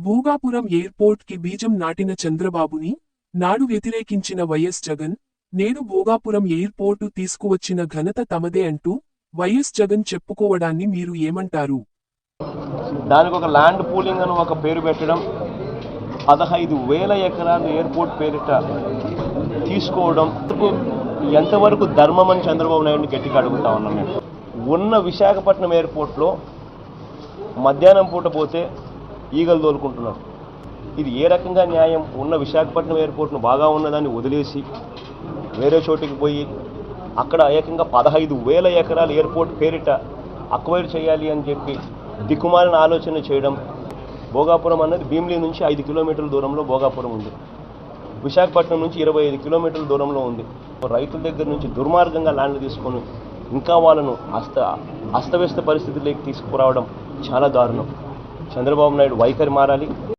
భూగాపురం ఎయిర్పోర్ట్కి బీజం నాటిన చంద్రబాబుని నాడు వ్యతిరేకించిన వైఎస్ జగన్ నేడు భోగాపురం ఎయిర్పోర్టు తీసుకువచ్చిన ఘనత తమదే అంటూ వైఎస్ జగన్ చెప్పుకోవడాన్ని మీరు ఏమంటారు? దానికి ఒక ల్యాండ్ పూలింగ్ అని ఒక పేరు పెట్టడం పదహైదు వేల ఎకరాలు ఎయిర్పోర్ట్ పేరిట తీసుకోవడం ఎంతవరకు ధర్మం అని చంద్రబాబు నాయుడిని గట్టిగా అడుగుతా ఉన్నాం మేము. ఉన్న విశాఖపట్నం ఎయిర్పోర్ట్లో మధ్యాహ్నం పూట పోతే ఈగలు తోలుకుంటున్నారు. ఇది ఏ రకంగా న్యాయం? ఉన్న విశాఖపట్నం ఎయిర్పోర్ట్ను బాగా ఉన్నదాన్ని వదిలేసి వేరే చోటికి పోయి అక్కడ ఏకంగా పదహైదు వేల ఎకరాల ఎయిర్పోర్ట్ పేరిట అక్వైర్ చేయాలి అని చెప్పి దిక్కుమాలిన ఆలోచన చేయడం భోగాపురం అన్నది భీమిలి నుంచి ఐదు కిలోమీటర్ల దూరంలో భోగాపురం ఉంది. విశాఖపట్నం నుంచి ఇరవై ఐదు కిలోమీటర్ల దూరంలో ఉంది. రైతుల దగ్గర నుంచి దుర్మార్గంగా ల్యాండ్లు తీసుకొని ఇంకా వాళ్ళను అస్త అస్తవ్యస్త పరిస్థితుల్లోకి తీసుకురావడం చాలా దారుణం. చంద్రబాబు నాయుడు వైఖరి మారాలి.